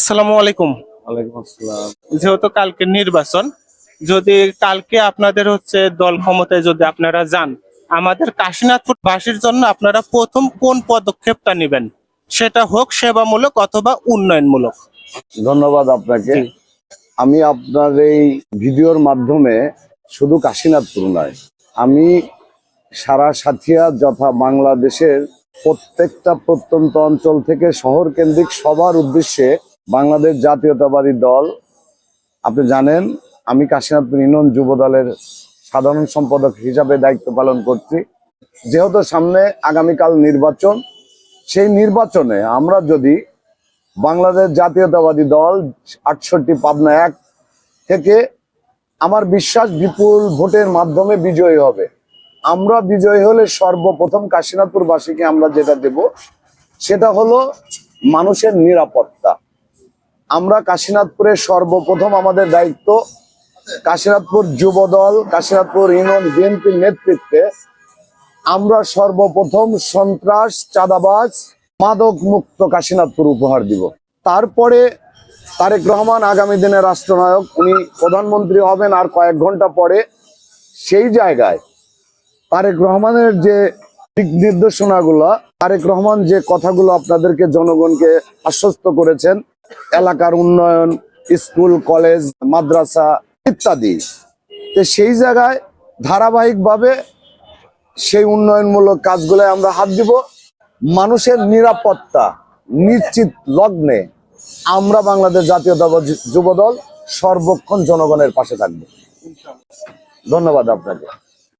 আসসালামু আলাইকুম। ওয়ালাইকুম আসসালাম। যেহেতু কালকে নির্বাচন যদি কালকে আপনাদের হচ্ছে দল ক্ষমতায় যদি আপনারা যান আমাদের কাশীনাথপুর বাসীর জন্য আপনারা প্রথম কোন পদক্ষেপটা নেবেন? সেটা হোক সেবামূলক অথবা উন্নয়নমূলক। ধন্যবাদ আপনাকে। আমি আপনার এই ভিডিওর মাধ্যমে শুধু কাশীনাথপুর নয় আমি সারা সাথিয়া যথা বাংলাদেশের প্রত্যেকটা প্রত্যন্ত অঞ্চল থেকে শহর কেন্দ্রিক সবার উদ্দেশ্যে বাংলাদেশ জাতীয়তাবাদী দল। আপনি জানেন, আমি কাশীনাথপুর ইউনিয়ন যুব দলের সাধারণ সম্পাদক হিসাবে দায়িত্ব পালন করছি। যেহেতু সামনে আগামীকাল নির্বাচন, সেই নির্বাচনে আমরা যদি বাংলাদেশ জাতীয়তাবাদী দল আটষট্টি, পাবনা এক থেকে আমার বিশ্বাস বিপুল ভোটের মাধ্যমে বিজয়ী হবে। আমরা বিজয়ী হলে সর্বপ্রথম কাশীনাথপুরবাসীকে আমরা যেটা দেব, সেটা হলো মানুষের নিরাপত্তা। আমরা কাশীনাথপুরের সর্বপ্রথম আমাদের দায়িত্ব কাশীনাথপুর যুব দল কাশীনাথপুর ইউনিয়ন বিএনপির নেতৃত্বে। আমরা সর্বপ্রথম সন্ত্রাস, চাঁদাবাজ মাদক মুক্ত কাশীনাথপুর উপহার দিব। তারপরে তারেক রহমান আগামী দিনে রাষ্ট্রনায়ক, উনি প্রধানমন্ত্রী হবেন আর কয়েক ঘণ্টা পরে সেই জায়গায় তারেক রহমানের যে দিক নির্দেশনাগুলো, তারেক রহমান যে কথাগুলো আপনাদেরকে জনগণকে আশ্বস্ত করেছেন এলাকার উন্নয়ন, স্কুল, কলেজ, মাদ্রাসা ইত্যাদি। তো সেই জায়গায় ধারাবাহিকভাবে সেই উন্নয়নমূলক কাজগুলোয় আমরা হাত দিব। মানুষের নিরাপত্তা নিশ্চিত লগ্নে আমরা বাংলাদেশ জাতীয়তাবাদী যুবদল সর্বক্ষণ জনগণের পাশে থাকব। ধন্যবাদ আপনাকে।